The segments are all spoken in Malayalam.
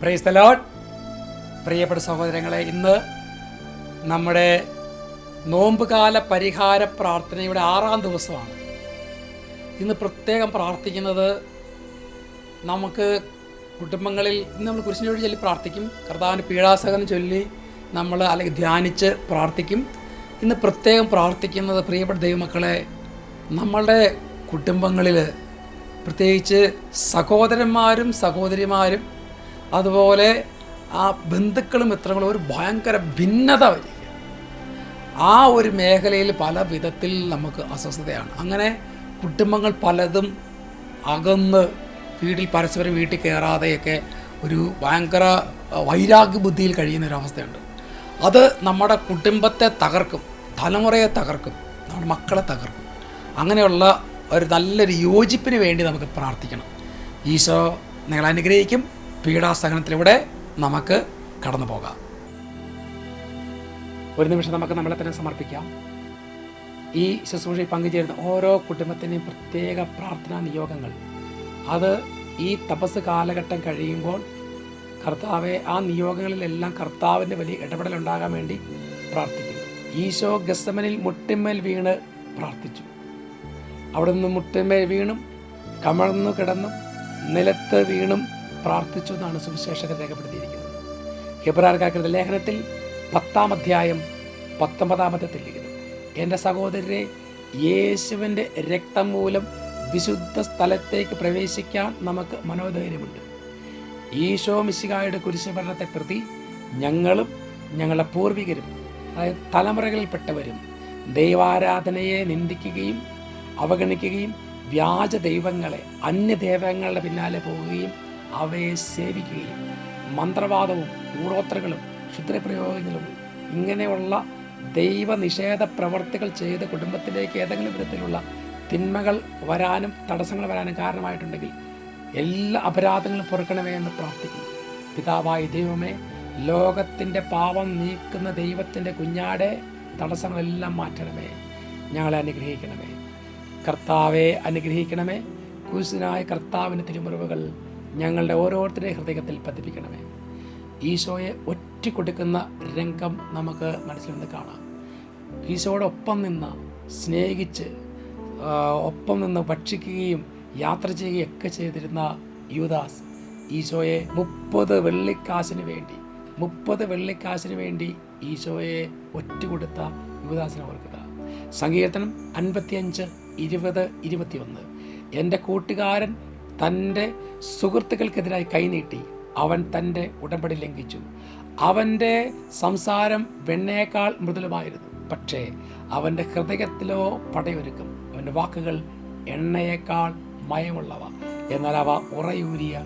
പ്രൈസ് ലോഡ് പ്രിയപ്പെട്ട സഹോദരങ്ങളെ ഇന്ന് നമ്മുടെ നോമ്പുകാല പരിഹാര പ്രാർത്ഥനയുടെ ആറാം ദിവസമാണ്. ഇന്ന് പ്രത്യേകം പ്രാർത്ഥിക്കുന്നത് നമുക്ക് കുടുംബങ്ങളിൽ ഇന്ന് നമ്മൾ കുരിശിനോട് ചൊല്ലി പ്രാർത്ഥിക്കും. കർത്താവിന് പീഡാസകനം ചൊല്ലി നമ്മൾ അല്ലെങ്കിൽ ധ്യാനിച്ച് പ്രാർത്ഥിക്കും. ഇന്ന് പ്രത്യേകം പ്രാർത്ഥിക്കുന്നത് പ്രിയപ്പെട്ട ദൈവമക്കളെ നമ്മളുടെ കുടുംബങ്ങളിൽ പ്രത്യേകിച്ച് സഹോദരന്മാരും സഹോദരിമാരും അതുപോലെ ആ ബന്ധുക്കളും മിത്രങ്ങളും ഒരു ഭയങ്കര ഭിന്നത വരിക. ആ ഒരു മേഖലയിൽ പല വിധത്തിൽ നമുക്ക് അസ്വസ്ഥതയാണ്. അങ്ങനെ കുടുംബങ്ങൾ പലതും അകന്ന് വീട്ടിൽ പരസ്പരം വീട്ടിൽ കയറാതെയൊക്കെ ഒരു ഭയങ്കര വൈരാഗ്യ ബുദ്ധിയിൽ കഴിയുന്ന ഒരു അവസ്ഥയുണ്ട്. അത് നമ്മുടെ കുടുംബത്തെ തകർക്കും തലമുറയെ തകർക്കും നമ്മുടെ മക്കളെ തകർക്കും. അങ്ങനെയുള്ള ഒരു നല്ലൊരു യോജിപ്പിന് വേണ്ടി നമുക്ക് പ്രാർത്ഥിക്കണം. ഈശോ നിങ്ങളെ അനുഗ്രഹിക്കും. പീഡാസഹനത്തിലൂടെ നമുക്ക് കടന്നു പോകാം. ഒരു നിമിഷം നമുക്ക് നമ്മളെ തന്നെ സമർപ്പിക്കാം. ഈ ശുശ്രൂഷയിൽ പങ്കുചേരുന്ന ഓരോ കുടുംബത്തിന്റെയും പ്രത്യേക പ്രാർത്ഥനാ നിയോഗങ്ങൾ. അത് ഈ തപസ് കാലഘട്ടം കഴിയുമ്പോൾ കർത്താവെ ആ നിയോഗങ്ങളിലെല്ലാം കർത്താവിന്റെ വലിയ ഇടപെടലുണ്ടാകാൻ വേണ്ടി പ്രാർത്ഥിക്കുന്നു. ഈശോ ഗസമനിൽ മുട്ടിന്മേൽ വീണ് പ്രാർത്ഥിച്ചു. അവിടെ നിന്ന് മുട്ടിന്മേൽ വീണും കമഴ്ന്നു കിടന്നും നിലത്ത് വീണും പ്രാർത്ഥിച്ചു എന്നാണ് സുവിശേഷകർ രേഖപ്പെടുത്തിയിരിക്കുന്നത്. ഹിബ്രാർക്കാക്കുന്ന ലേഖനത്തിൽ പത്താം അധ്യായം പത്തൊമ്പതാമത്തെ തെളിയിക്കുന്നു എന്റെ സഹോദരരെ യേശുവിന്റെ രക്തം മൂലം വിശുദ്ധ സ്ഥലത്തേക്ക് പ്രവേശിക്കാൻ നമുക്ക് മനോധൈര്യമുണ്ട്. ഈശോ മിശികായുടെ കുരിശുഭരണത്തെ പ്രതി ഞങ്ങളും ഞങ്ങളുടെ പൂർവികരും അതായത് തലമുറകളിൽപ്പെട്ടവരും ദൈവാരാധനയെ നിന്ദിക്കുകയും അവഗണിക്കുകയും വ്യാജ ദൈവങ്ങളെ അന്യദൈവങ്ങളുടെ പിന്നാലെ പോവുകയും അവയെ സേവിക്കുകയും മന്ത്രവാദവും കൂടോത്രകളും ക്ഷുദ്രപ്രയോഗങ്ങളും ഇങ്ങനെയുള്ള ദൈവനിഷേധ പ്രവർത്തികൾ ചെയ്ത് കുടുംബത്തിലേക്ക് ഏതെങ്കിലും വിധത്തിലുള്ള തിന്മകൾ വരാനും തടസ്സങ്ങൾ വരാനും കാരണമായിട്ടുണ്ടെങ്കിൽ എല്ലാ അപരാധങ്ങളും പൊറുക്കണമേ എന്ന് പ്രാർത്ഥിക്കുന്നു. പിതാവായ ദൈവമേ ലോകത്തിന്റെ പാപം നീക്കുന്ന ദൈവത്തിന്റെ കുഞ്ഞാടെ തടസ്സങ്ങളെല്ലാം മാറ്റണമേ. ഞങ്ങളെ അനുഗ്രഹിക്കണമേ. കർത്താവെ അനുഗ്രഹിക്കണമേ. കുരിശിനായ കർത്താവിന്റെ തിരുമുറിവുകൾ ഞങ്ങളുടെ ഓരോരുത്തരുടെയും ഹൃദയത്തിൽ പതിപ്പിക്കണമേ. ഈശോയെ ഒറ്റ കൊടുക്കുന്ന രംഗം നമുക്ക് മനസ്സിൽ നിന്ന് കാണാം. ഈശോയോടൊപ്പം നിന്ന് സ്നേഹിച്ച് ഒപ്പം നിന്ന് ഭക്ഷിക്കുകയും യാത്ര ചെയ്യുകയും ഒക്കെ ചെയ്തിരുന്ന യുദാസ് ഈശോയെ മുപ്പത് വെള്ളിക്കാശിന് വേണ്ടി മുപ്പത് വെള്ളിക്കാശിന് വേണ്ടി ഈശോയെ ഒറ്റ കൊടുത്ത യുവദാസിനെ ഓർക്കുക. സങ്കീർത്തനം അൻപത്തിയഞ്ച് ഇരുപത് ഇരുപത്തിയൊന്ന്. എന്റെ കൂട്ടുകാരൻ തന്റെ സുഹൃത്തുക്കൾക്കെതിരായി കൈനീട്ടി അവൻ തന്റെ ഉടമ്പടി ലംഘിച്ചു. അവന്റെ സംസാരം വെണ്ണയേക്കാൾ മൃദുലമായിരുന്നു. പക്ഷേ അവന്റെ ഹൃദയത്തിലോ പടയൊരുക്കും. അവന്റെ വാക്കുകൾ എണ്ണയേക്കാൾ മയമുള്ളവ. എന്നാൽ അവ ഉറയൂരിയ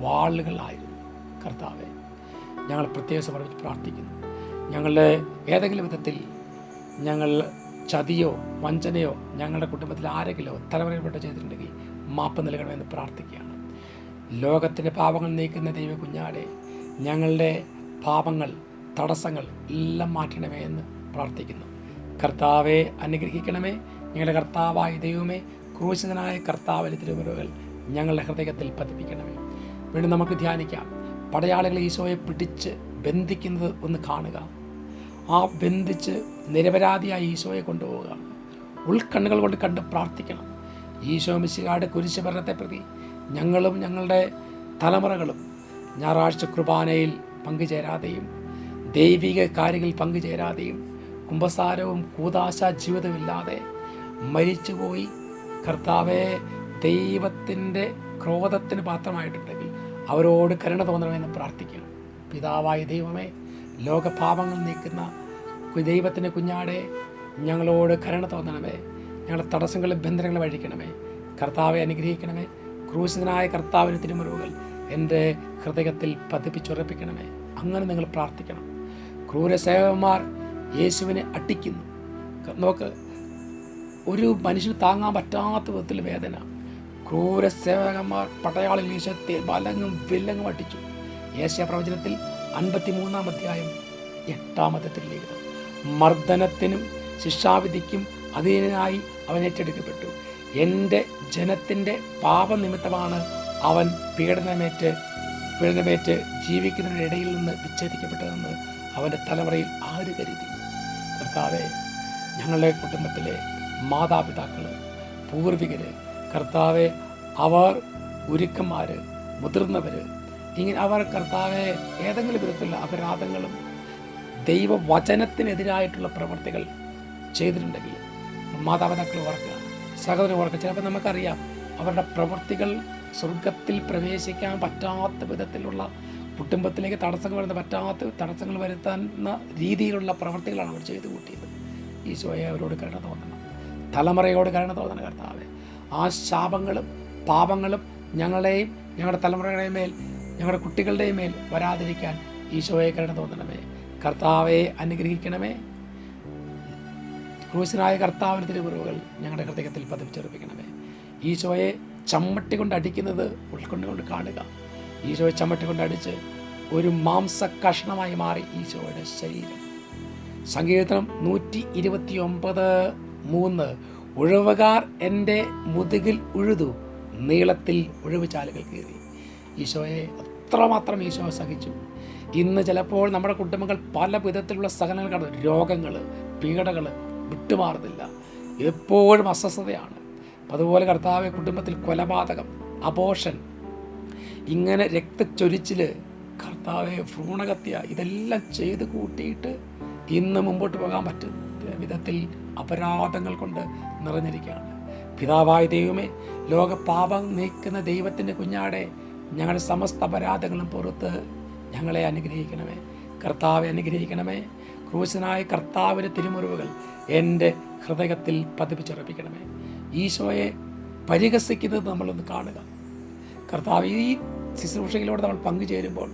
വാളുകളായിരുന്നു കർത്താവെ ഞങ്ങൾ പ്രത്യേക സമർപ്പിച്ച് പ്രാർത്ഥിക്കുന്നു. ഞങ്ങളുടെ ഏതെങ്കിലും വിധത്തിൽ ഞങ്ങൾ ചതിയോ വഞ്ചനയോ ഞങ്ങളുടെ കുടുംബത്തിൽ ആരെങ്കിലോ തലമുറയിൽപ്പെട്ട് ചെയ്തിട്ടുണ്ടെങ്കിൽ മാപ്പ് നൽകണമെന്ന് പ്രാർത്ഥിക്കുകയാണ്. ലോകത്തിന്റെ പാപങ്ങൾ നീക്കുന്ന ദൈവ കുഞ്ഞാടെ ഞങ്ങളുടെ പാപങ്ങൾ തടസ്സങ്ങൾ എല്ലാം മാറ്റണമേ എന്ന് പ്രാർത്ഥിക്കുന്നു. കർത്താവെ അനുഗ്രഹിക്കണമേ. ഞങ്ങളുടെ കർത്താവായ ദൈവമേ ക്രൂശിതനായ കർത്താവിന്റെ തിരുമുറകൾ ഞങ്ങളുടെ ഹൃദയത്തിൽ പതിപ്പിക്കണമേ. വീണ്ടും നമുക്ക് ധ്യാനിക്കാം. പടയാളികൾ ഈശോയെ പിടിച്ച് ബന്ധിക്കുന്നത് ഒന്ന് കാണുക. ആ ബന്ധിച്ച് നിരപരാധിയായ ഈശോയെ കൊണ്ടുപോവുക. ഉൾക്കണ്ണുകൾ കൊണ്ട് കണ്ട് പ്രാർത്ഥിക്കണം. ഈശോ കുരിശ് കുരിശുഭരണത്തെ പ്രതി ഞങ്ങളും ഞങ്ങളുടെ തലമുറകളും ഞായറാഴ്ച കുർബാനയിൽ പങ്കുചേരാതെയും ദൈവിക കാര്യങ്ങളിൽ പങ്കുചേരാതെയും കുംഭസാരവും കൂതാശ ജീവിതമില്ലാതെ മരിച്ചുപോയി കർത്താവെ ദൈവത്തിന്റെ ക്രോധത്തിന് പാത്രമായിട്ടുണ്ടെങ്കിൽ അവരോട് കരുണ തോന്നണമെന്ന് പ്രാർത്ഥിക്കണം പിതാവായ ദൈവമേ ലോകപാപങ്ങൾ നീക്കുന്ന ദൈവത്തിന്റെ കുഞ്ഞാടെ ഞങ്ങളോട് കരുണ തോന്നണമേ. ഞങ്ങളുടെ തടസ്സങ്ങളും ബന്ധനങ്ങളും വഴിക്കണമേ. കർത്താവെ അനുഗ്രഹിക്കണമേ. ക്രൂശിതനായ കർത്താവിന് തിരുമുറിവുകൾ എന്റെ ഹൃദയത്തിൽ പതിപ്പിച്ചുറപ്പിക്കണമേ. അങ്ങനെ നിങ്ങൾ പ്രാർത്ഥിക്കണം. ക്രൂരസേവന്മാർ യേശുവിനെ അട്ടിക്കുന്നു നോക്ക് ഒരു മനുഷ്യന് താങ്ങാൻ പറ്റാത്ത വിധത്തിൽ വേദന. ക്രൂരസേവകന്മാർ പട്ടയാളിൽ ഈശത്തെ ബലങ്ങും വില്ലങ്ങും അട്ടിച്ചു യേശ പ്രവചനത്തിൽ അൻപത്തി മൂന്നാം അധ്യായം എട്ടാമത്തെ തിരുലിഖിതം മർദ്ദനത്തിനും ശിക്ഷാവിധിക്കും അധീനനായി അവൻ ഏറ്റെടുക്കപ്പെട്ടു. എന്റെ ജനത്തിന്റെ പാപനിമിത്തമാണ് അവൻ പീഡനമേറ്റ് പീഡനമേറ്റ് ജീവിക്കുന്നതിന്റെ ഇടയിൽ നിന്ന് വിച്ഛേദിക്കപ്പെട്ടതെന്ന് അവന്റെ തലമുറയിൽ ആര് കരുതി? കർത്താവെ ഞങ്ങളുടെ കുടുംബത്തിലെ മാതാപിതാക്കൾ പൂർവികർ കർത്താവെ അവർ ഗുരുക്കന്മാർ മുതിർന്നവർ ഇങ്ങനെ അവർ കർത്താവെ ഏതെങ്കിലും വിധത്തിലുള്ള അപരാധങ്ങളും ദൈവവചനത്തിനെതിരായിട്ടുള്ള പ്രവർത്തികൾ ചെയ്തിട്ടുണ്ടെങ്കിൽ മാതാപിതാക്കൾ ഓർക്കുക സഹോദരൻ ഓർക്കുക. ചിലപ്പോൾ നമുക്കറിയാം അവരുടെ പ്രവൃത്തികൾ സ്വർഗത്തിൽ പ്രവേശിക്കാൻ പറ്റാത്ത വിധത്തിലുള്ള കുടുംബത്തിലേക്ക് തടസ്സങ്ങൾ വരുന്ന പറ്റാത്ത തടസ്സങ്ങൾ വരുത്തുന്ന രീതിയിലുള്ള പ്രവൃത്തികളാണ് അവർ ചെയ്തു കൂട്ടിയത്. ഈശോയെ അവരോട് കരുണ തോന്നണം. തലമുറയോട് കരുണ തോന്നണം കർത്താവെ. ആ ശാപങ്ങളും പാപങ്ങളും ഞങ്ങളുടെയും ഞങ്ങളുടെ തലമുറകളുടെ മേൽ ഞങ്ങളുടെ കുട്ടികളുടെയും മേൽ വരാതിരിക്കാൻ ഈശോയെ കരുണ തോന്നണമേ. കർത്താവെ അനുഗ്രഹിക്കണമേ. ക്രൂശനായ കർത്താവിന് തിരുമുറിവുകൾ ഞങ്ങളുടെ ഹൃദയത്തിൽ പതിപ്പിച്ചെറുപ്പിക്കണമേ. ഈശോയെ ചമ്മട്ടി കൊണ്ട് അടിക്കുന്നത് ഉൾക്കൊണ്ടുകൊണ്ട് കാണുക. ഈശോയെ ചമ്മട്ടി കൊണ്ട് അടിച്ച് ഒരു മാംസ കഷ്ണമായി മാറി ഈശോയുടെ ശരീരം. സങ്കീർത്തനം നൂറ്റി ഇരുപത്തി ഒമ്പത് മൂന്ന്. ഉഴവുകാർ എന്റെ മുതുകിൽ ഉഴുതു നീളത്തിൽ ഉഴവ് ചാലുകൾ കീറി. ഈശോയെ അത്രമാത്രം ഈശോ സഹിച്ചു. ഇന്ന് ചിലപ്പോൾ നമ്മുടെ കുടുംബങ്ങൾ പല വിധത്തിലുള്ള സഹനങ്ങൾ കടന്നു രോഗങ്ങൾ പീഡകൾ വിട്ടുമാറുന്നില്ല. എപ്പോഴും അസ്വസ്ഥതയാണ്. അതുപോലെ കർത്താവ് കുടുംബത്തിൽ കൊലപാതകം അബോഷൻ ഇങ്ങനെ രക്തച്ചൊരിച്ചിൽ കർത്താവെ ഭ്രൂണഹത്യ ഇതെല്ലാം ചെയ്ത് കൂട്ടിയിട്ട് ഇന്ന് മുമ്പോട്ട് പോകാൻ പറ്റുന്ന വിധത്തിൽ അപരാധങ്ങൾ കൊണ്ട് നിറഞ്ഞിരിക്കുകയാണ്. പിതാവായ ദൈവമേ ലോക പാപം നീക്കുന്ന ദൈവത്തിന്റെ കുഞ്ഞാടെ ഞങ്ങളുടെ സമസ്ത അപരാധങ്ങളും പുറത്ത് ഞങ്ങളെ അനുഗ്രഹിക്കണമേ. കർത്താവെ അനുഗ്രഹിക്കണമേ. ക്രൂശനായ കർത്താവിന്റെ തിരുമുറിവുകൾ എന്റെ ഹൃദയത്തിൽ പതിപ്പിച്ചുറപ്പിക്കണമേ. ഈശോയെ പരിഹസിക്കുന്നത് നമ്മളൊന്ന് കാണുക. കർത്താവ് ഈ ശുശ്രൂഷയിലൂടെ നമ്മൾ പങ്കുചേരുമ്പോൾ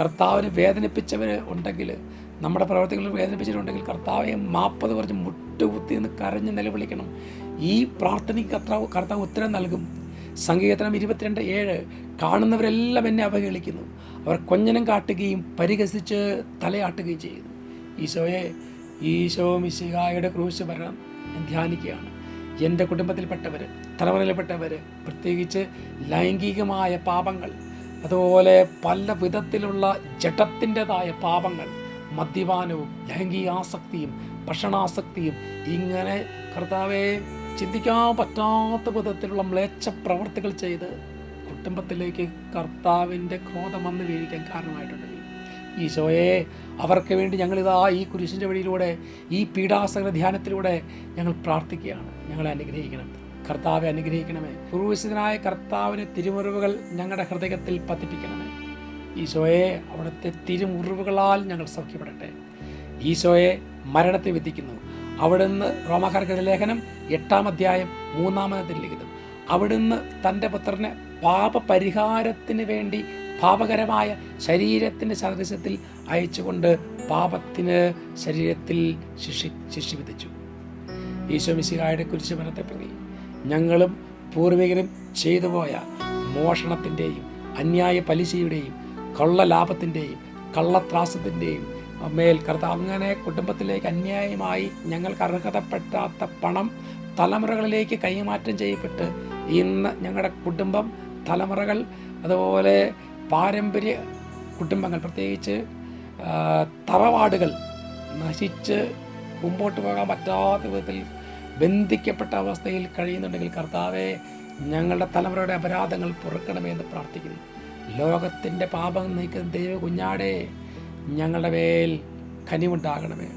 കർത്താവിന് വേദനിപ്പിച്ചവർ ഉണ്ടെങ്കിൽ നമ്മുടെ പ്രവർത്തികൾ വേദനിപ്പിച്ചിട്ടുണ്ടെങ്കിൽ കർത്താവെ മാപ്പത് കുറച്ച് മുട്ടുകുത്തി നിന്ന് കരഞ്ഞ് നിലവിളിക്കണം. ഈ പ്രാർത്ഥനയ്ക്ക് കർത്താവ് കർത്താവ് ഉത്തരം നൽകും. സംഗീതനം ഇരുപത്തിരണ്ട് ഏഴ് കാണുന്നവരെല്ലാം എന്നെ അവഹേളിക്കുന്നു. അവർ കൊഞ്ഞനം കാട്ടുകയും പരിഹസിച്ച് തലയാട്ടുകയും ചെയ്യുന്നു. ഈശോയെ ഈശോ മിശിഹായുടെ ക്രൂശ് ഭരണം ഞാൻ ധ്യാനിക്കുകയാണ്. എന്റെ കുടുംബത്തിൽപ്പെട്ടവർ തലമുറയിൽപ്പെട്ടവർ പ്രത്യേകിച്ച് ലൈംഗികമായ പാപങ്ങൾ അതുപോലെ പല വിധത്തിലുള്ള ജഡത്തിന്റെതായ പാപങ്ങൾ മദ്യപാനവും ലൈംഗികാസക്തിയും ഭക്ഷണാസക്തിയും ഇങ്ങനെ കർത്താവെ ചിന്തിക്കാൻ പറ്റാത്ത വിധത്തിലുള്ള മ്ലേച്ഛ പ്രവർത്തികൾ ചെയ്ത് കുടുംബത്തിലേക്ക് കർത്താവിന്റെ ക്രോധം വന്ന് വീഴിക്കാൻ കാരണമായിട്ടുണ്ടെങ്കിൽ ഈശോയെ അവർക്ക് വേണ്ടി ഞങ്ങളിതാ ഈ കുരിശിന്റെ വഴിയിലൂടെ ഈ പീഡാസകല ധ്യാനത്തിലൂടെ ഞങ്ങൾ പ്രാർത്ഥിക്കുകയാണ്. ഞങ്ങളെ അനുഗ്രഹിക്കണം. കർത്താവെ അനുഗ്രഹിക്കണമേ. പുരുവശിതനായ കർത്താവിന് തിരുമുറിവുകൾ ഞങ്ങളുടെ ഹൃദയത്തിൽ പതിപ്പിക്കണമേ. ഈശോയെ അവിടുത്തെ തിരുമുറിവുകളാൽ ഞങ്ങൾ സൗഖ്യപ്പെടട്ടെ. ഈശോയെ മരണത്തെ വിധിക്കുന്നു. അവിടുന്ന് റോമാക്കാർക്കെതിരെ ലേഖനം എട്ടാം അധ്യായം മൂന്നാമത്തെ ലിഖിതം. അവിടുന്ന് തന്റെ പുത്രനെ പാപപരിഹാരത്തിന് വേണ്ടി പാപകരമായ ശരീരത്തിന്റെ സദൃശത്തിൽ അയച്ചുകൊണ്ട് പാപത്തിന് ശരീരത്തിൽ ശിക്ഷി ശിക്ഷ വിധിച്ചു ഈശോ മിശിഹായുടെ കുരിശുമരത്തെ പ്രതി ഞങ്ങളും പൂർവികരും ചെയ്തുപോയ മോഷണത്തിന്റെയും അന്യായ പലിശയുടെയും കള്ള ലാഭത്തിന്റെയും കള്ളത്രാസത്തിന്റെയും മേൽ കർത്താവ് അങ്ങനെ കുടുംബത്തിലേക്ക് അന്യായമായി ഞങ്ങൾക്ക് അർഹതപ്പെടാത്ത പണം തലമുറകളിലേക്ക് കൈമാറ്റം ചെയ്യപ്പെട്ട് ഇന്ന് ഞങ്ങളുടെ കുടുംബം തലമുറകൾ അതുപോലെ പാരമ്പര്യ കുടുംബങ്ങൾ പ്രത്യേകിച്ച് തറവാടുകൾ നശിച്ച് മുമ്പോട്ട് പോകാൻ പറ്റാത്ത വിധത്തിൽ ബന്ധിക്കപ്പെട്ട അവസ്ഥയിൽ കഴിയുന്നുണ്ടെങ്കിൽ കർത്താവെ ഞങ്ങളുടെ തലമുറയുടെ അപരാധങ്ങൾ പൊറുക്കണമേ എന്ന് പ്രാർത്ഥിക്കുന്നു. ലോകത്തിന്റെ പാപം നീക്കുന്ന ദൈവ കുഞ്ഞാടെ ഞങ്ങളുടെ മേൽ കനിവുണ്ടാകണമേ.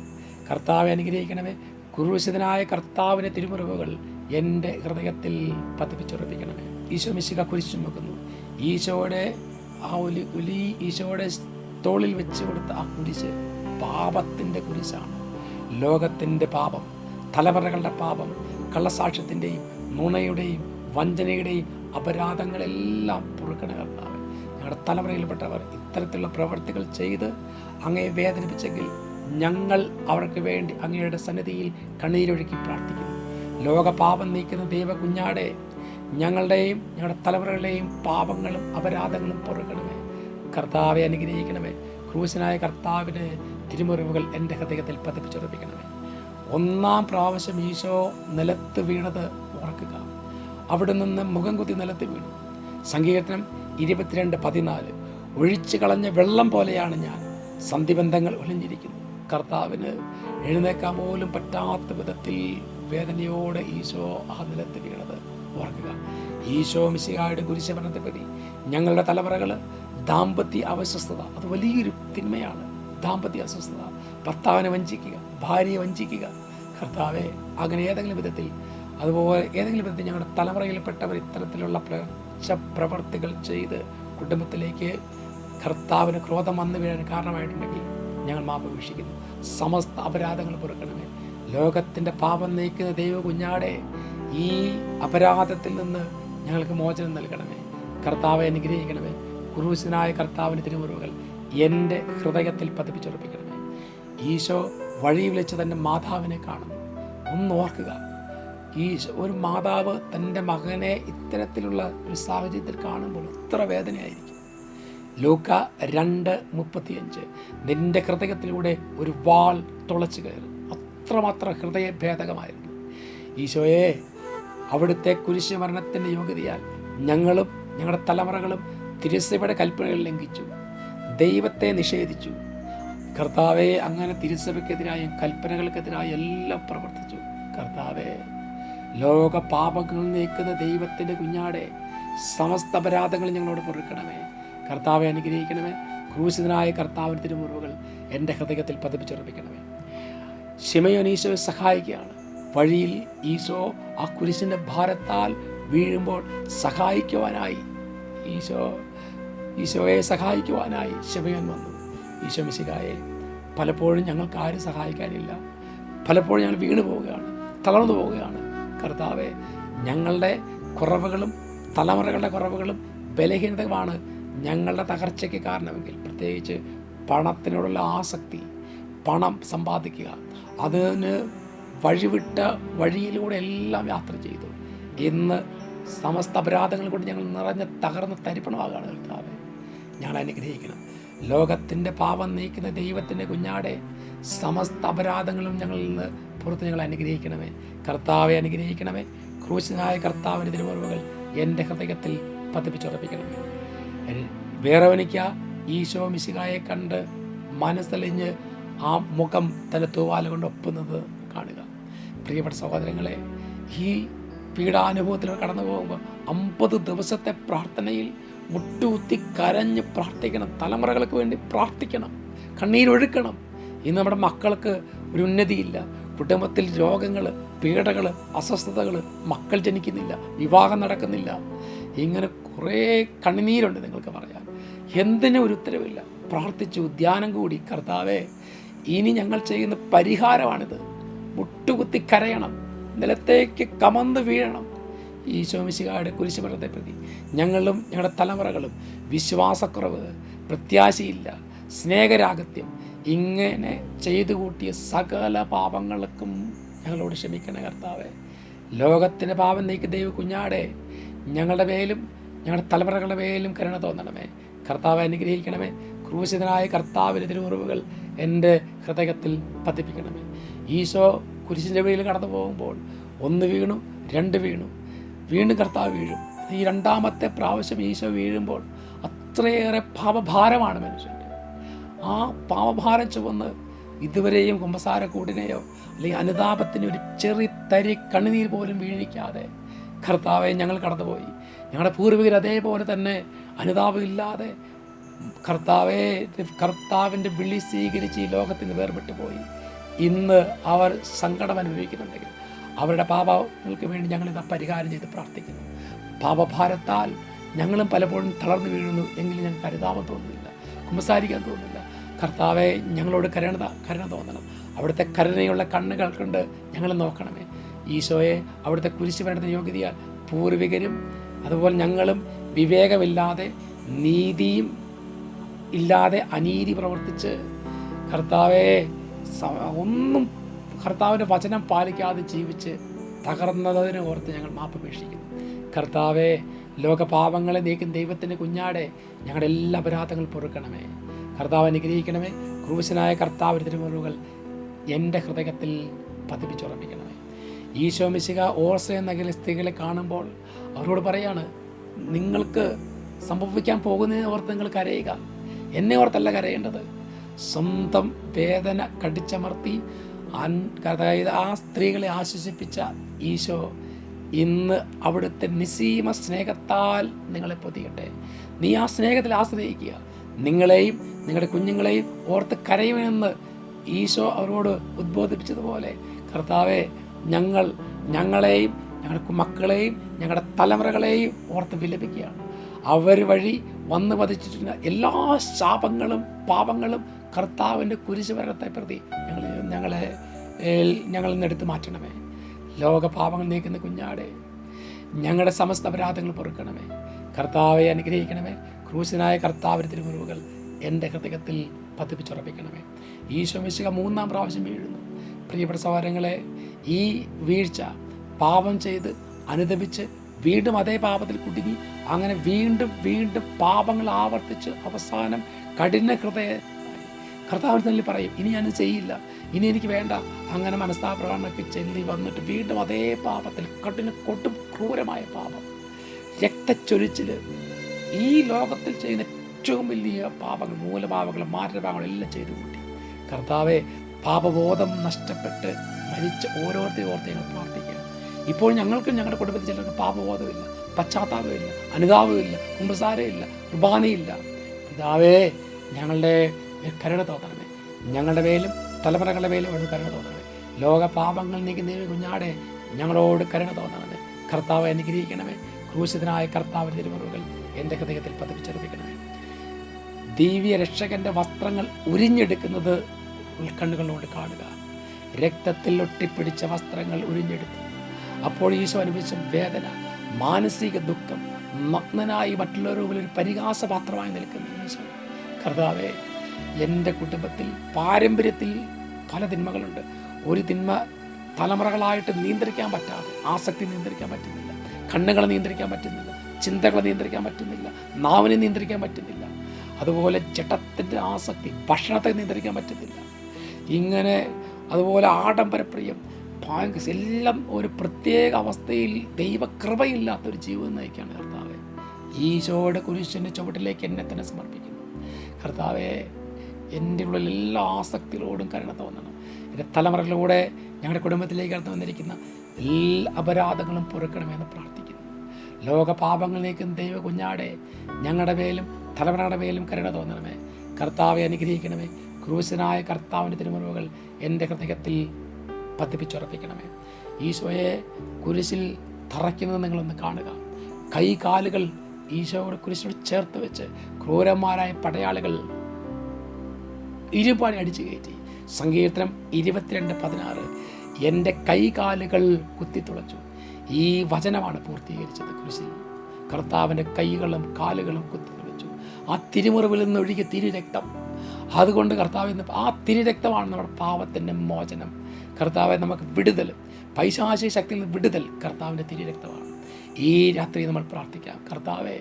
കർത്താവെ അനുഗ്രഹിക്കണമേ. കുരുശിതനായ കർത്താവിന്റെ തിരുമുറിവുകൾ എന്റെ ഹൃദയത്തിൽ പതിപ്പിച്ചുറപ്പിക്കണമേ. ഈശോ മിശിക കുരിശു നോക്കുന്നു ഈശോയുടെ ആ ഒലി ഒലി ഈശോയുടെ തോളിൽ വെച്ച് കൊടുത്ത ആ കുരിശ് പാപത്തിന്റെ കുരിശാണ്. ലോകത്തിന്റെ പാപം തലമുറകളുടെ പാപം കള്ളസാക്ഷ്യത്തിന്റെയും നുണയുടെയും വഞ്ചനയുടെയും അപരാധങ്ങളെല്ലാം പൊറുക്കണ ഞങ്ങളുടെ തലമുറയിൽപ്പെട്ടവർ ഇത്തരത്തിലുള്ള പ്രവർത്തികൾ ചെയ്ത് അങ്ങയെ വേദനിപ്പിച്ചെങ്കിൽ ഞങ്ങൾ അവർക്ക് വേണ്ടി അങ്ങയുടെ സന്നിധിയിൽ കണ്ണീരൊഴുക്കി പ്രാർത്ഥിക്കുന്നു. ലോകപാപം നീക്കുന്ന ദൈവ കുഞ്ഞാടെ ഞങ്ങളുടെയും ഞങ്ങളുടെ തലമുറകളുടെയും പാപങ്ങളും അപരാധങ്ങളും പൊറുക്കണമേ. കർത്താവെ അനുഗ്രഹിക്കണമേ. ക്രൂശനായ കർത്താവിന് തിരുമുറിവുകൾ എന്റെ ഹൃദയത്തിൽ പതിപ്പിച്ചുറപ്പിക്കണമേ. ഒന്നാം പ്രാവശ്യം ഈശോ നിലത്ത് വീണത് ഓർക്കുക. അവിടെ നിന്ന് മുഖം കുത്തി നിലത്ത് വീണു. സങ്കീർത്തനം ഇരുപത്തിരണ്ട് പതിനാല്. ഒഴിച്ചു കളഞ്ഞ വെള്ളം പോലെയാണ് ഞാൻ. സന്ധിബന്ധങ്ങൾ ഒളിഞ്ഞിരിക്കുന്നു. കർത്താവിന് എഴുന്നേക്കാൻ പോലും പറ്റാത്ത വിധത്തിൽ വേദനയോടെ ഈശോ ആ നിലത്ത് വീണത്. ഓർക്കുക. ഈശോ മിശിഹായുടെ കുരിശമരണത്തെ പറ്റി ഞങ്ങളുടെ തലമുറകൾ ദാമ്പത്യ അവസ്വസ്ഥത അത് വലിയൊരു തിന്മയാണ്. ദാമ്പത്യ അസ്വസ്ഥത. ഭർത്താവിനെ വഞ്ചിക്കുക ഭാര്യയെ വഞ്ചിക്കുക. കർത്താവെ അങ്ങനെ ഏതെങ്കിലും വിധത്തിൽ അതുപോലെ ഏതെങ്കിലും വിധത്തിൽ ഞങ്ങളുടെ തലമുറയിൽപ്പെട്ടവർ ഇത്തരത്തിലുള്ള പ്രവർത്തികൾ ചെയ്ത് കുടുംബത്തിലേക്ക് കർത്താവിന് ക്രോധം വന്നു വീഴാൻ കാരണമായിട്ടുണ്ടെങ്കിൽ ഞങ്ങൾ മാപ്പ് വീക്ഷിക്കുന്നു. സമസ്ത അപരാധങ്ങൾ പൊറുക്കണമേ. ലോകത്തിന്റെ പാപം നയിക്കുന്ന ദൈവ കുഞ്ഞാടെ ഈ അപരാധത്തിൽ നിന്ന് ഞങ്ങൾക്ക് മോചനം നൽകണമേ. കർത്താവെ അനുഗ്രഹിക്കണമേ. ക്രൂശനായ കർത്താവിന് തിരുമുറിവുകൾ എന്റെ ഹൃദയത്തിൽ പതിപ്പിച്ചുറപ്പിക്കണമേ. ഈശോ വഴി വിളിച്ച് തന്റെ മാതാവിനെ കാണുന്നു. ഒന്ന് ഓർക്കുക. ഈ ഒരു മാതാവ് തന്റെ മകനെ ഇത്തരത്തിലുള്ള ഒരു സാഹചര്യത്തിൽ കാണുമ്പോൾ ഇത്ര വേദനയായിരിക്കും. ലൂക്ക രണ്ട് മുപ്പത്തിയഞ്ച്. നിന്റെ ഹൃദയത്തിലൂടെ ഒരു വാൾ തുളച്ചു കയറും. അത്രമാത്രം ഹൃദയഭേദകമായിരുന്നു. ഈശോയെ അവിടുത്തെ കുരിശ് മരണത്തിന്റെ യോഗ്യതയാൽ ഞങ്ങളും ഞങ്ങളുടെ തലമുറകളും തിരുസഭയുടെ കൽപ്പനകൾ ലംഘിച്ചു. ദൈവത്തെ നിഷേധിച്ചു. കർത്താവെ അങ്ങനെ തിരുസഭയ്ക്കെതിരായും കൽപ്പനകൾക്കെതിരായും എല്ലാം പ്രവർത്തിച്ചു. കർത്താവെ ലോക പാപങ്ങൾ നീക്കുന്ന ദൈവത്തിന്റെ കുഞ്ഞാടെ സമസ്ത അപരാധങ്ങൾ ഞങ്ങളോട് പൊറുക്കണമേ. കർത്താവെ അനുഗ്രഹിക്കണമേ. ക്രൂശിതനായ കർത്താവിന്റെ തിരുമുറിവുകൾ എന്റെ ഹൃദയത്തിൽ പതിപ്പിച്ചുറപ്പിക്കണമേ. ഷിമയോൻ ഈശോയെ സഹായിക്കുകയാണ്. വഴിയിൽ ഈശോ ആ കുരിശിന്റെ ഭാരത്താൽ വീഴുമ്പോൾ സഹായിക്കുവാനായി. ഈശോ ഈശോയെ സഹായിക്കുവാനായി ശബയൻ വന്നു. ഈശോ മിശികായെ പലപ്പോഴും ഞങ്ങൾക്ക് ആരും സഹായിക്കാനില്ല. പലപ്പോഴും ഞങ്ങൾ വീണു പോവുകയാണ് തളർന്നു പോവുകയാണ്. കർത്താവെ ഞങ്ങളുടെ കുറവുകളും തലമുറകളുടെ കുറവുകളും ബലഹീനതയുമാണ് ഞങ്ങളുടെ തകർച്ചയ്ക്ക് കാരണമെങ്കിൽ. പ്രത്യേകിച്ച് പണത്തിനോടുള്ള ആസക്തി പണം സമ്പാദിക്കുക അതിന് വഴിവിട്ട വഴിയിലൂടെ എല്ലാം യാത്ര ചെയ്തു. ഇന്ന് സമസ്ത അപരാധങ്ങൾ കൊണ്ട് ഞങ്ങൾ നിറഞ്ഞ തകർന്ന് തരിപ്പണമാകാണ് കർത്താവെ. ഞങ്ങൾ അനുഗ്രഹിക്കണം. ലോകത്തിന്റെ പാപം നീക്കുന്ന ദൈവത്തിന്റെ കുഞ്ഞാടെ സമസ്ത അപരാധങ്ങളും ഞങ്ങളിൽ നിന്ന് പുറത്ത് ഞങ്ങൾ അനുഗ്രഹിക്കണമേ. കർത്താവെ അനുഗ്രഹിക്കണമേ. ക്രൂശനായ കർത്താവിന്റെ തിരുമുറിവുകൾ എന്റെ ഹൃദയത്തിൽ പതിപ്പിച്ചുറപ്പിക്കണമേ. വേറവനിക്ക ഈശോ മിശികായെ കണ്ട് മനസ്സലിഞ്ഞ് ആ മുഖം തന്റെ തൂവാല കൊണ്ട് ഒപ്പുന്നത് കാണുക. പ്രിയപ്പെട്ട സഹോദരങ്ങളെ ഈ പീഡാനുഭവത്തിലൂടെ കടന്നു പോകുമ്പോൾ അമ്പത് ദിവസത്തെ പ്രാർത്ഥനയിൽ മുട്ടുകുത്തി കരഞ്ഞ് പ്രാർത്ഥിക്കണം. തലമുറകൾക്ക് വേണ്ടി പ്രാർത്ഥിക്കണം. കണ്ണീരൊഴുക്കണം ഇന്ന് നമ്മുടെ മക്കൾക്ക് ഒരു ഉന്നതിയില്ല. കുടുംബത്തിൽ രോഗങ്ങൾ പീഡകൾ അസ്വസ്ഥതകൾ മക്കൾ ജനിക്കുന്നില്ല. വിവാഹം നടക്കുന്നില്ല. ഇങ്ങനെ കുറേ കണ്ണുനീരുണ്ട് നിങ്ങൾക്ക് പറയാൻ. എന്തിനും ഒരു ഉത്തരവില്ല. പ്രാർത്ഥിച്ചു ധ്യാനം കൂടി. കർത്താവേ ഇനി ഞങ്ങൾ ചെയ്യുന്ന പരിഹാരമാണിത്. മുട്ടുകുത്തി കരയണം. നിലത്തേക്ക് കമന്ന് വീഴണം. ഈ ഈശോമിശികായുടെ കുരിശുമരണത്തെ പ്രതി ഞങ്ങളും ഞങ്ങളുടെ തലമുറകളും വിശ്വാസക്കുറവ് പ്രത്യാശയില്ല സ്നേഹരാഗത്യം ഇങ്ങനെ ചെയ്തു കൂട്ടിയ സകല പാപങ്ങൾക്കും ഞങ്ങളോട് ക്ഷമിക്കണ കർത്താവെ. ലോകത്തിന്റെ പാപം നീക്കി ദൈവ കുഞ്ഞാടെ ഞങ്ങളുടെ മേലും ഞങ്ങളുടെ തലമുറകളുടെ മേലും കരുണ തോന്നണമേ. കർത്താവെ അനുഗ്രഹിക്കണമേ. ക്രൂശിതനായ കർത്താവിന്റെ തിരുമുറിവുകൾ എന്റെ ഹൃദയത്തിൽ പതിപ്പിക്കണമേ. ഈശോ കുരിശിന്റെ വഴിയിൽ കടന്നു പോകുമ്പോൾ ഒന്ന് വീണു രണ്ട് വീണു. വീണ്ടും കർത്താവ് വീഴും. ഈ രണ്ടാമത്തെ പ്രാവശ്യം ഈശോ വീഴുമ്പോൾ അത്രയേറെ പാപഭാരമാണ് മനുഷ്യന്റെ. ആ പാപഭാരം ചുവന്ന് ഇതുവരെയും കുമ്പസാരക്കൂടിനെയോ അല്ലെങ്കിൽ അനുതാപത്തിന് ഒരു ചെറിയ തരി കണ്ണുനീർ പോലും വീഴിക്കാതെ കർത്താവെ ഞങ്ങൾ കടന്നുപോയി. ഞങ്ങളുടെ പൂർവികർ അതേപോലെ തന്നെ അനുതാപമില്ലാതെ കർത്താവെ കർത്താവിന്റെ വിളി സ്വീകരിച്ച് ഈ ലോകത്തിന് വേർപെട്ടു പോയി ഇന്ന് അവർ സങ്കടം അനുഭവിക്കുന്നുണ്ടെങ്കിൽ അവരുടെ പാപങ്ങൾക്ക് വേണ്ടി ഞങ്ങൾ ഇത് പരിഹാരം ചെയ്ത് പ്രാർത്ഥിക്കുന്നു. പാപഭാരത്താൽ ഞങ്ങളും പലപ്പോഴും തളർന്നു വീഴുന്നു എങ്കിലും ഞാൻ അനുതാപം തോന്നുന്നില്ല കുമ്പസാരിക്കാൻ തോന്നുന്നില്ല. കർത്താവെ ഞങ്ങളോട് കരുണ കരുണ തോന്നണം. അവിടുത്തെ കരുണയുള്ള കണ്ണുകൾ കൊണ്ട് ഞങ്ങൾ നോക്കണമേ. ഈശോയെ അവിടുത്തെ കുരിശ് വരേണ്ട യോഗ്യതയാൽ പൂർവികരും അതുപോലെ ഞങ്ങളും വിവേകമില്ലാതെ നീതിയും ഇല്ലാതെ അനീതി പ്രവർത്തിച്ച് കർത്താവെ ഒന്നും കർത്താവിന്റെ വചനം പാലിക്കാതെ ജീവിച്ച് തകർന്നതിനെ ഓർത്ത് ഞങ്ങൾ മാപ്പ് മാപ്പപേക്ഷിക്കുന്നു കർത്താവെ ലോകപാപങ്ങളെ നീക്കും ദൈവത്തിന്റെ കുഞ്ഞാടെ ഞങ്ങളുടെ എല്ലാ അപരാധങ്ങൾ പൊറുക്കണമേ. കർത്താവ് അനുഗ്രഹിക്കണമേ. ക്രൂശനായ കർത്താവിന്റെ തിരുമുറിവുകൾ എന്റെ ഹൃദയത്തിൽ പതിപ്പിച്ചുറപ്പിക്കണമേ. ഈശോ മിശിക ഓർസ അകലെ സ്ത്രീകളെ കാണുമ്പോൾ അവരോട് പറയാണ് നിങ്ങൾക്ക് സംഭവിക്കാൻ പോകുന്നതിനെ ഓർത്ത് നിങ്ങൾ കരയുക. എന്നെ ഓർത്തല്ല കരയേണ്ടത്. സ്വന്തം വേദന കടിച്ചമർത്തി അതായത് ആ സ്ത്രീകളെ ആശ്വസിപ്പിച്ച ഈശോ ഇന്ന് അവിടുത്തെ നിസീമ സ്നേഹത്താൽ നിങ്ങളെ പൊതിയട്ടെ. നീ ആ സ്നേഹത്തിൽ ആശ്രയിക്കുക. നിങ്ങളെയും നിങ്ങളുടെ കുഞ്ഞുങ്ങളെയും ഓർത്ത് കരയുമെന്ന് ഈശോ അവരോട് ഉദ്ബോധിപ്പിച്ചതുപോലെ കർത്താവെ ഞങ്ങൾ ഞങ്ങളെയും ഞങ്ങളുടെ മക്കളെയും ഞങ്ങളുടെ തലമുറകളെയും ഓർത്ത് വിലപിക്കുകയാണ്. അവർ വഴി വന്ന് പതിച്ചിട്ടുള്ള എല്ലാ ശാപങ്ങളും പാപങ്ങളും കർത്താവിന്റെ കുരിശുവരത്തെ പ്രതി ഞങ്ങൾ ഞങ്ങളെ ഞങ്ങളിൽ നിന്നെടുത്ത് മാറ്റണമേ. ലോകപാപങ്ങൾ നീക്കുന്ന കുഞ്ഞാടെ ഞങ്ങളുടെ സമസ്ത അപരാധങ്ങൾ പൊറുക്കണമേ. കർത്താവെ അനുഗ്രഹിക്കണമേ. ക്രൂശനായ കർത്താവിന്റെ തിരുമുറിവുകൾ എന്റെ ഹൃദയത്തിൽ പതിപ്പിച്ചുറപ്പിക്കണമേ. ഈശോ മിശിക മൂന്നാം പ്രാവശ്യം വീഴുന്നു. പ്രിയപ്പെട്ട സഹോദരങ്ങളെ ഈ വീഴ്ച പാപം ചെയ്ത് അനുദപിച്ച് വീണ്ടും അതേ പാപത്തിൽ കുടുങ്ങി അങ്ങനെ വീണ്ടും വീണ്ടും പാപങ്ങൾ ആവർത്തിച്ച് അവസാനം കഠിന ഹൃദയ കർത്താവിന് തന്നെ പറയും ഇനി ഞാൻ ചെയ്യില്ല. ഇനി എനിക്ക് വേണ്ട. അങ്ങനെ മനസ്താപ്രകടനൊക്കെ ചെല്ലി വന്നിട്ട് വീണ്ടും അതേ പാപത്തിൽ കട്ടിന് കൊട്ടും ക്രൂരമായ പാപം. രക്തച്ചൊരിച്ചിൽ ഈ ലോകത്തിൽ ചെയ്യുന്ന ഏറ്റവും വലിയ പാപങ്ങൾ മൂലപാപങ്ങൾ മാരപാപങ്ങൾ എല്ലാം ചെയ്തു കൂട്ടി. കർത്താവെ പാപബോധം നഷ്ടപ്പെട്ട് മരിച്ച ഓരോരുത്തരും ഓർത്ത് പ്രാർത്ഥിക്കുക ഇപ്പോൾ ഞങ്ങൾക്കും ഞങ്ങളുടെ കുടുംബത്തിൽ ചിലർക്ക് പാപബോധമില്ല പശ്ചാത്താപമില്ല അനുതാപമില്ല കുമ്പസാരമില്ല കുർബാനയില്ല. പിതാവേ ഞങ്ങളുടെ കരുണ തോന്നണമേ ഞങ്ങളുടെ മേലും തലമുറകളുടെ മേലും അവിടെ കരുണ തോന്നണമേ ലോക പാപങ്ങൾ നീക്കുന്ന കുഞ്ഞാടെ ഞങ്ങളോട് കരുണ തോന്നണമേ കർത്താവ് അനുഗ്രഹിക്കണമേ. ക്രൂശിതനായ കർത്താവിന്റെ തിരുമുറുകൾ എന്റെ ഹൃദയത്തിൽ പതിപ്പിച്ചെടുപ്പിക്കണമേ. ദിവ്യ രക്ഷകന്റെ വസ്ത്രങ്ങൾ ഉരിഞ്ഞെടുക്കുന്നത് ഉൾക്കണ്ണുകളോട് കാണുക. രക്തത്തിൽ ഒട്ടിപ്പിടിച്ച വസ്ത്രങ്ങൾ ഉരിഞ്ഞെടുത്തു. അപ്പോൾ ഈശോ അനുഭവിച്ച വേദന മാനസിക ദുഃഖം മഗ്നനായി മറ്റുള്ളവരുടെ ഒരു പരിഹാസപാത്രമായി നിൽക്കുന്ന ഈശോ. കർത്താവെ എന്റെ കുടുംബത്തിൽ പാരമ്പര്യത്തിൽ പല തിന്മകളുണ്ട്. ഒരു തിന്മ തലമുറകളായിട്ട് നിയന്ത്രിക്കാൻ പറ്റാതെ ആസക്തി നിയന്ത്രിക്കാൻ പറ്റുന്നില്ല. കണ്ണുകളെ നിയന്ത്രിക്കാൻ പറ്റുന്നില്ല. ചിന്തകളെ നിയന്ത്രിക്കാൻ പറ്റുന്നില്ല. നാവിനെ നിയന്ത്രിക്കാൻ പറ്റുന്നില്ല. അതുപോലെ ചട്ടത്തിന്റെ ആസക്തി ഭക്ഷണത്തെ നിയന്ത്രിക്കാൻ പറ്റുന്നില്ല. ഇങ്ങനെ അതുപോലെ ആഡംബരപ്രിയം ഭയങ്കര എല്ലാം ഒരു പ്രത്യേക അവസ്ഥയിൽ ദൈവകൃപയില്ലാത്തൊരു ജീവിതം നയിക്കുകയാണ് കർത്താവ്. ഈശോയുടെ കുരിശിന്റെ ചുവട്ടിലേക്ക് എന്നെ തന്നെ സമർപ്പിക്കുന്നു. കർത്താവെ എന്റെ ഉള്ളിൽ എല്ലാ ആസക്തികളോടും കരുണ തോന്നണം എന്റെ തലമുറകളിലൂടെ ഞങ്ങളുടെ കുടുംബത്തിലേക്ക് കടന്നു വന്നിരിക്കുന്ന എല്ലാ അപരാധങ്ങളും പൊറുക്കണമെന്ന് പ്രാർത്ഥിക്കുന്നു. ലോക പാപങ്ങളിലേക്കും ദൈവ കുഞ്ഞാടെ ഞങ്ങളുടെ മേലും തലമുറയുടെ മേലും കരുണ തോന്നണമേ. കർത്താവെ അനുഗ്രഹിക്കണമേ. ക്രൂശനായ കർത്താവിന്റെ തിരുമുറിവുകൾ എന്റെ ഹൃദയത്തിൽ പതിപ്പിച്ചുറപ്പിക്കണമേ. ഈശോയെ കുരിശിൽ തറയ്ക്കുന്നത് നിങ്ങളൊന്ന് കാണുക. കൈ കാലുകൾ ഈശോയുടെ കുരിശിനോട് ചേർത്ത് വെച്ച് ക്രൂരന്മാരായ പടയാളികൾ ഇരുപാടി അടിച്ചു കയറ്റി. സങ്കീർത്തനം ഇരുപത്തിരണ്ട് പതിനാറ്. എന്റെ കൈകാലുകൾ കുത്തിത്തുളച്ചു. ഈ വചനമാണ് പൂർത്തീകരിച്ചത് കുരിശിൽ. കർത്താവിന്റെ കൈകളും കാലുകളും കുത്തിത്തുളച്ചു. ആ തിരുമുറിവിൽ നിന്ന് ഒഴുകിയ തിരുരക്തം. അതുകൊണ്ട് കർത്താവ് ആ തിരുരക്തമാണ് നമ്മുടെ പാവത്തിന്റെ മോചനം. കർത്താവെ നമുക്ക് വിടുതൽ. പൈശാശി ശക്തിയിൽ നിന്ന് വിടുതൽ കർത്താവിന്റെ തിരുരക്തമാണ്. ഈ രാത്രി നമ്മൾ പ്രാർത്ഥിക്കാം. കർത്താവെ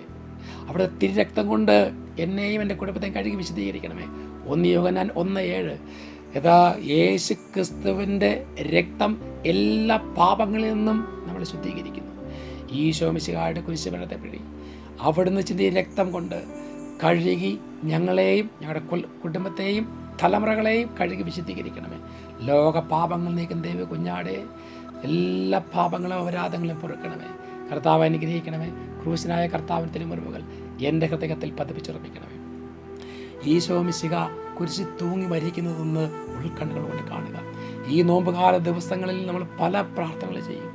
അവിടെ തിരുരക്തം കൊണ്ട് എന്നെയും എന്റെ കുടുംബത്തെയും കഴുകി വിശദീകരിക്കണമേ ഒന്ന് യോഗനാൻ ഒന്ന് ഏഴ്. യഥാ യേശു ക്രിസ്തുവിന്റെ രക്തം എല്ലാ പാപങ്ങളിൽ നിന്നും നമ്മൾ ശുദ്ധീകരിക്കുന്നു. ഈശോ മിശിഹായുടെ കുരിശുമരണത്തെ പിഴി അവിടുന്ന് ചിന്തി രക്തം കൊണ്ട് കഴുകി ഞങ്ങളെയും ഞങ്ങളുടെ കുടുംബത്തെയും തലമുറകളെയും കഴുകി വിശുദ്ധീകരിക്കണമേ. ലോക പാപങ്ങൾ നീക്കുന്ന ദൈവ കുഞ്ഞാടെ. എല്ലാ പാപങ്ങളും അപരാധങ്ങളും പൊറുക്കണമേ. കർത്താവ് അനുഗ്രഹിക്കണമേ. ക്രൂശനായ കർത്താവിന് തിരുമുറിവുകൾ എന്റെ ഹൃദയത്തിൽ പതിപ്പിച്ചുറപ്പിക്കണമേ. ഈശോ മിശിക കുരിശി തൂങ്ങി മരിക്കുന്നതെന്ന് ഉൾക്കണ്ണുകൾ കൊണ്ട് കാണുക. ഈ നോമ്പുകാല ദിവസങ്ങളിൽ നമ്മൾ പല പ്രാർത്ഥനകൾ ചെയ്യും.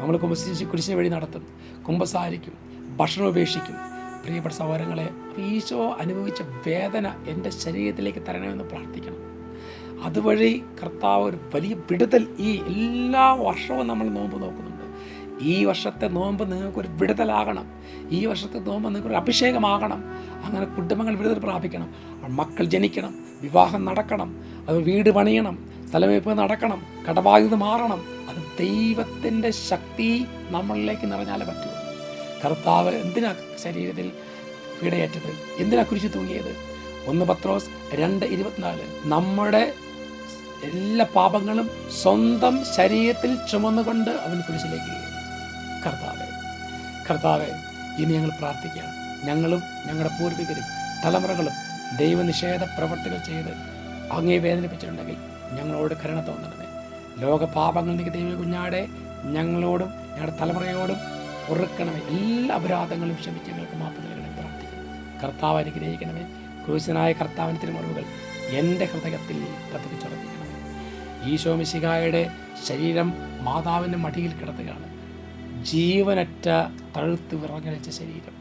നമ്മൾ കുമ്പസിച്ച് കുരിശിന് വഴി നടത്തും. കുമ്പസാരിക്കും. ഭക്ഷണം ഉപേക്ഷിക്കും. പ്രിയപ്പെട്ട സഹോദരങ്ങളെ ഈശോ അനുഭവിച്ച വേദന എന്റെ ശരീരത്തിലേക്ക് തരണമെന്ന് പ്രാർത്ഥിക്കണം. അതുവഴി കർത്താവ് ഒരു വലിയ വിടുതൽ ഈ എല്ലാ വർഷവും നമ്മൾ നോമ്പ് നോക്കുന്നുണ്ട്. ഈ വർഷത്തെ നോമ്പ് നിങ്ങൾക്കൊരു വിടുതലാകണം. ഈ വർഷത്തെ നോമ്പ് നിങ്ങൾക്കൊരു അഭിഷേകമാകണം. അങ്ങനെ കുടുംബങ്ങൾ വിടുതൽ പ്രാപിക്കണം. മക്കൾ ജനിക്കണം. വിവാഹം നടക്കണം. അത് വീട് പണിയണം. സ്ഥലമേപ്പ് നടക്കണം. കടബാധ്യത മാറണം. അത് ദൈവത്തിന്റെ ശക്തി നമ്മളിലേക്ക് നിറഞ്ഞാലേ പറ്റൂ. കർത്താവ് എന്തിനാ ശരീരത്തിൽ പീഡയേറ്റത്? എന്തിനാ കുരിശ് തൂങ്ങിയത്? ഒന്ന് പത്രോസ് രണ്ട് ഇരുപത്തിനാല്. നമ്മുടെ എല്ലാ പാപങ്ങളും സ്വന്തം ശരീരത്തിൽ ചുമന്നുകൊണ്ട് അവൻ കുരിശിലേക്ക് കർത്താവെ കർത്താവെ ഇനി ഞങ്ങൾ പ്രാർത്ഥിക്കുകയാണ്. ഞങ്ങളും ഞങ്ങളുടെ പൂർവികരും തലമുറകളും ദൈവനിഷേധ പ്രവർത്തികൾ ചെയ്ത് അങ്ങേ വേദനിപ്പിച്ചിട്ടുണ്ടെങ്കിൽ ഞങ്ങളോട് കരുണ തോന്നണമേ. ലോകപാപങ്ങൾ നിങ്ങൾക്ക് ദൈവ കുഞ്ഞാടെ ഞങ്ങളോടും ഞങ്ങളുടെ തലമുറയോടും ഉറക്കണമേ. എല്ലാ അപരാധങ്ങളും ക്ഷമിച്ച് ഞങ്ങൾക്ക് മാപ്പ് നൽകണമേ പ്രാർത്ഥിക്കുന്നു. കർത്താവ് അനുഗ്രഹിക്കണമേ. ക്രൂശനായ കർത്താവിന് തിരുമുറിവുകൾ എന്റെ ഹൃദയത്തിൽ പതിപ്പിച്ചുറപ്പിക്കണമേ ഈശോ മിശിഹായുടെ ശരീരം മാതാവിന്റെ മടിയിൽ കിടത്തുകയാണ് ജീവനറ്റ തഴുത്ത് വിറങ്ങലിച്ച ശരീരം.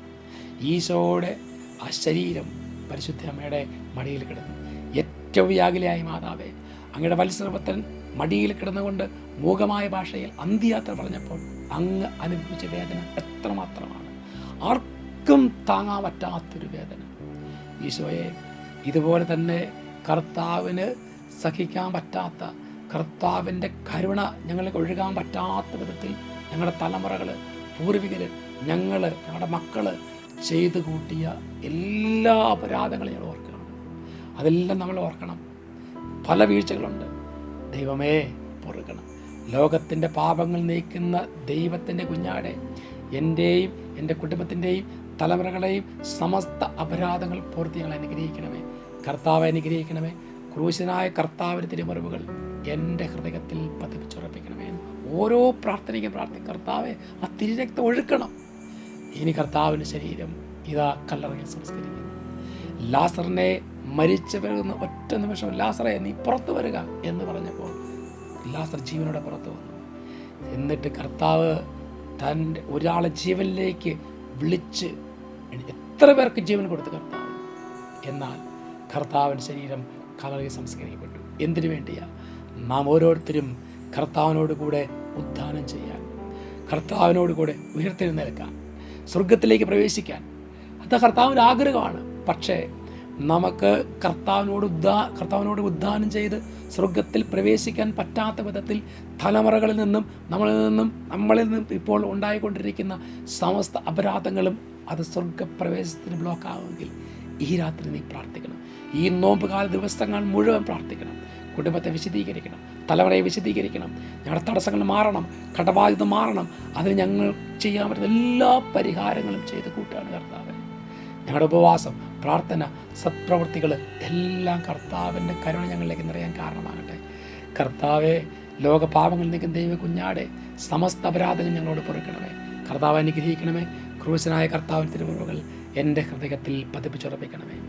ഈശോയുടെ ആ ശരീരം പരിശുദ്ധ അമ്മയുടെ മടിയിൽ കിടന്നു. ഏറ്റവും വ്യാകുലയായ മാതാവേ അങ്ങയുടെ വത്സരപത്തൻ മടിയിൽ കിടന്നുകൊണ്ട് മൂകമായ ഭാഷയിൽ അന്ത്യയാത്ര പറഞ്ഞപ്പോൾ അങ്ങ് അനുഭവിച്ച വേദന എത്രമാത്രമാണ്. ആർക്കും താങ്ങാൻ പറ്റാത്തൊരു വേദന. ഈശോയെ ഇതുപോലെ തന്നെ കർത്താവിന് സഹിക്കാൻ പറ്റാത്ത കർത്താവിന്റെ കരുണ ഞങ്ങൾക്ക് ഒഴുകാൻ പറ്റാത്ത വിധത്തിൽ ഞങ്ങളുടെ തലമുറകൾ പൂർവികർ ഞങ്ങൾ ഞങ്ങളുടെ മക്കൾ ചെയ്തു കൂട്ടിയ എല്ലാ അപരാധങ്ങളും ഞങ്ങൾ ഓർക്കണം അതെല്ലാം നമ്മൾ ഓർക്കണം. പല വീഴ്ചകളുണ്ട്. ദൈവമേ പൊറുക്കണം. ലോകത്തിന്റെ പാപങ്ങൾ നീക്കുന്ന ദൈവത്തിന്റെ കുഞ്ഞാടെ എന്റെയും എന്റെ കുടുംബത്തിന്റെയും തലമുറകളെയും സമസ്ത അപരാധങ്ങൾ പൂർത്തി ഞങ്ങൾ അനുഗ്രഹിക്കണമേ. കർത്താവ് അനുഗ്രഹിക്കണമേ. ക്രൂശനായ കർത്താവിന്റെ തിരുമറിവുകൾ എന്റെ ഹൃദയത്തിൽ പതിപ്പിച്ചുറപ്പിക്കണമേ ഓരോ പ്രാർത്ഥനയ്ക്കും പ്രാർത്ഥന. കർത്താവെ ആ തിരുരക്തം ഒഴുക്കണം. ഇനി കർത്താവിന്റെ ശരീരം ഇതാ കല്ലറയിൽ സംസ്കരിക്കുന്നു. ലാസറിനെ മരിച്ചു വരുന്ന ഒറ്റ നിമിഷം ലാസറെ നീ പുറത്തു വരിക എന്ന് പറഞ്ഞപ്പോൾ ലാസർ ജീവനോടെ പുറത്തു വന്നു. എന്നിട്ട് കർത്താവ് തന്റെ ഒരാളെ ജീവനിലേക്ക് വിളിച്ച് എത്ര പേർക്ക് ജീവൻ കൊടുത്തു കർത്താവ്? എന്നാൽ കർത്താവിന്റെ ശരീരം കലറി സംസ്കരിക്കപ്പെട്ടു. എന്തിനു വേണ്ടിയാ? നാം ഓരോരുത്തരും കർത്താവിനോട് കൂടെ ഉദ്ധാനം ചെയ്യാൻ കർത്താവിനോട് കൂടെ ഉയർത്തെഴുന്നേൽക്കാൻ സ്വർഗത്തിലേക്ക് പ്രവേശിക്കാൻ. അത് കർത്താവിന്റെ ആഗ്രഹമാണ്. പക്ഷേ നമുക്ക് കർത്താവിനോട് ഉദ്ധാ കർത്താവിനോട് ഉദ്ധാനം ചെയ്ത് സ്വർഗത്തിൽ പ്രവേശിക്കാൻ പറ്റാത്ത വിധത്തിൽ തലമുറകളിൽ നിന്നും നമ്മളിൽ നിന്നും നമ്മളിൽ നിന്നും ഇപ്പോൾ ഉണ്ടായിക്കൊണ്ടിരിക്കുന്ന സമസ്ത അപരാധങ്ങളും അത് സ്വർഗപ്രവേശത്തിന് ബ്ലോക്ക് ആവുമെങ്കിൽ ഈ രാത്രി നീ പ്രാർത്ഥിക്കണം. ഈ നോമ്പ് കാല ദിവസങ്ങൾ മുഴുവൻ പ്രാർത്ഥിക്കണം. കുടുംബത്തെ വിശദീകരിക്കണം. തലമുറയെ വിശദീകരിക്കണം. ഞങ്ങളുടെ തടസ്സങ്ങൾ മാറണം. കടബാധ്യത മാറണം. അതിന് ഞങ്ങൾ ചെയ്യാൻ പറ്റുന്ന എല്ലാ പരിഹാരങ്ങളും ചെയ്ത് കൂട്ടാണ് കർത്താവ്. ഞങ്ങളുടെ ഉപവാസം പ്രാർത്ഥന സത്പ്രവൃത്തികൾ എല്ലാം കർത്താവിന്റെ കരുണ ഞങ്ങളിലേക്ക് നിറയാൻ കാരണമാകട്ടെ. കർത്താവെ ലോകപാപങ്ങളിൽ നിൽക്കുന്ന ദൈവ കുഞ്ഞാടെ സമസ്ത അപരാധങ്ങൾ ഞങ്ങളോട് പൊറുക്കണമേ. കർത്താവ് അനുഗ്രഹിക്കണമേ. ക്രൂശനായ കർത്താവിന്റെ തിരുമുറവുകൾ എന്റെ ഹൃദയത്തിൽ പതിപ്പിച്ചുറപ്പിക്കണമേ.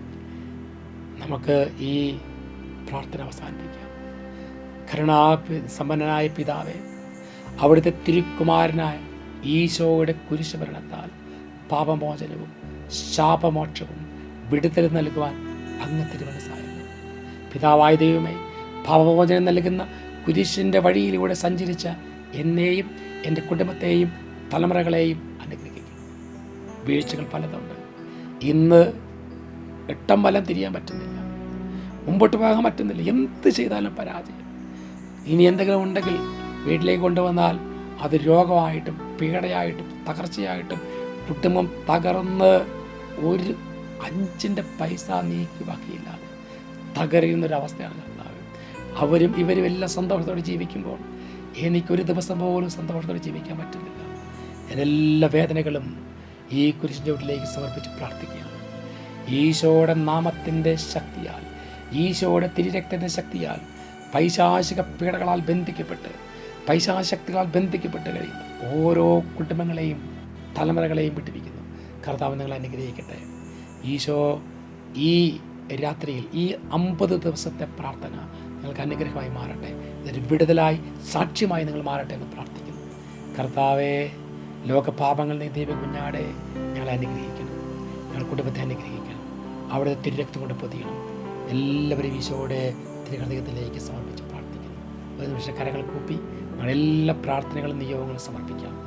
നമുക്ക് ഈ പ്രാർത്ഥന അവസാനിപ്പിക്കാം. കരുണാ സമ്പന്നനായ പിതാവേ അവിടുത്തെ തിരുക്കുമാരനായ ഈശോയുടെ കുരിശുഭരണത്താൽ പാപമോചനവും ശാപമോക്ഷവും വിടുതൽ നൽകുവാൻ അങ്ങ് തിരുമനസായിരുന്നു പിതാവായ ദൈവമേ പാപമോചനം നൽകുന്ന കുരിശിന്റെ വഴിയിലൂടെ സഞ്ചരിച്ച എന്നെയും എന്റെ കുടുംബത്തെയും തലമുറകളെയും അനുഗ്രഹിക്കും. വീഴ്ചകൾ പലതുണ്ട്. ഇന്ന് എട്ടം വലം തിരിയാൻ പറ്റുന്നില്ല. മുമ്പോട്ട് പോകാൻ പറ്റുന്നില്ല. എന്ത് ചെയ്താലും പരാജയം. ഇനി എന്തെങ്കിലും ഉണ്ടെങ്കിൽ വീട്ടിലേക്ക് കൊണ്ടുവന്നാൽ അത് രോഗമായിട്ടും പീഡയായിട്ടും തകർച്ചയായിട്ടും കുടുംബം തകർന്ന് ഒരു അഞ്ചിന്റെ പൈസ നീക്കി ബാക്കിയില്ലാതെ തകരുന്നൊരവസ്ഥയാണ് കർത്താവ്. അവരും ഇവരും എല്ലാം സന്തോഷത്തോടെ ജീവിക്കുമ്പോൾ എനിക്കൊരു ദിവസം പോലും സന്തോഷത്തോടെ ജീവിക്കാൻ പറ്റുന്നില്ല. എല്ലാ വേദനകളും ഈ കുരിശിന്റെ വീട്ടിലേക്ക് സമർപ്പിച്ച് പ്രാർത്ഥിക്കുകയാണ്. ഈശോയുടെ നാമത്തിന്റെ ശക്തിയാൽ ഈശോയുടെ തിരിരക്തത്തിന്റെ ശക്തിയാൽ പൈശാചിക പീഡകളാൽ ബന്ധിക്കപ്പെട്ട് പൈശാശക്തികളാൽ ബന്ധിക്കപ്പെട്ട് കഴിയുന്ന ഓരോ കുടുംബങ്ങളെയും തലമുറകളെയും വിട്ടിരിക്കുന്നു. കർത്താവ് നിങ്ങളെ അനുഗ്രഹിക്കട്ടെ. ഈശോ ഈ രാത്രിയിൽ ഈ അമ്പത് ദിവസത്തെ പ്രാർത്ഥന നിങ്ങൾക്ക് അനുഗ്രഹമായി മാറട്ടെ. ഇതൊരു വിടുതലായി സാക്ഷ്യമായി നിങ്ങൾ മാറട്ടെ എന്ന് പ്രാർത്ഥിക്കുന്നു. കർത്താവെ ലോകപാപങ്ങൾ നീ ദൈവം കുഞ്ഞാടെ ഞങ്ങളെ അനുഗ്രഹിക്കണം. ഞങ്ങളുടെ കുടുംബത്തെ അനുഗ്രഹിക്കണം. അവിടെ തിരുരക്തം കൊണ്ട് പൊതിയണം. എല്ലാവരും ഈശോയുടെ തിരുഹൃദയത്തിലേക്ക് സമർപ്പിച്ച് പ്രാർത്ഥിക്കുന്നു. ഒരു നിമിഷം കരങ്ങൾ കൂപ്പി എല്ലാ പ്രാർത്ഥനകളും നിയോഗങ്ങളും സമർപ്പിക്കാം.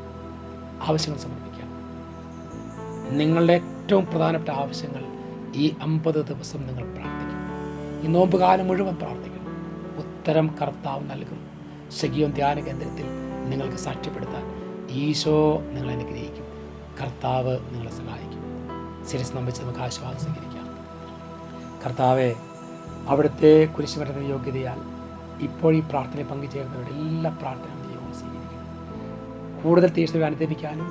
ആവശ്യങ്ങൾ സമർപ്പിക്കാം. നിങ്ങളുടെ ഏറ്റവും പ്രധാനപ്പെട്ട ആവശ്യങ്ങൾ ഈ അമ്പത് ദിവസം നിങ്ങൾ പ്രാർത്ഥിക്കും ഈ നോമ്പ് കാലം മുഴുവൻ പ്രാർത്ഥിക്കണം. ഉത്തരം കർത്താവ് നൽകും. സഖിയോൻ ധ്യാന കേന്ദ്രത്തിൽ നിങ്ങൾക്ക് സാക്ഷ്യപ്പെടുത്താൻ ഈശോ നിങ്ങളെ അനുഗ്രഹിക്കും. കർത്താവ് നിങ്ങളെ സഹായിക്കും. ശിരസ് നമ്പിച്ച് നമുക്ക് ആശ്വാസം സ്വീകരിക്കാം. കർത്താവെ അവിടുത്തെ കുരിശുമരണ യോഗ്യതയാൽ ഇപ്പോൾ ഈ പ്രാർത്ഥനയിൽ പങ്കുചേർന്നവരുടെ എല്ലാ പ്രാർത്ഥനയും ദൈവം സ്വീകരിക്കണം കൂടുതൽ തീർച്ചയായും അനുദപിക്കാനും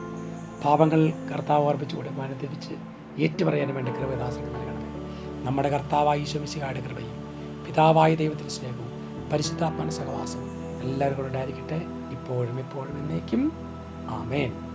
പാപങ്ങൾ കർത്താവ് ഓർപ്പിച്ചു കൊടുക്കാൻ അനുദപിച്ച് ഏറ്റുപറയാനും വേണ്ട കൃപദാസർക്ക് നൽകണമേ. നമ്മുടെ കർത്താവായ ഈശോമിശിഹായുടെ കൃപയും പിതാവായ ദൈവത്തിന്റെ സ്നേഹവും പരിശുദ്ധാത്മാന സഹവാസവും എല്ലാവരും കൂടെ ഉണ്ടായിരിക്കട്ടെ. ഇപ്പോഴും ഇപ്പോഴും എന്നേക്കും. ആമേൻ.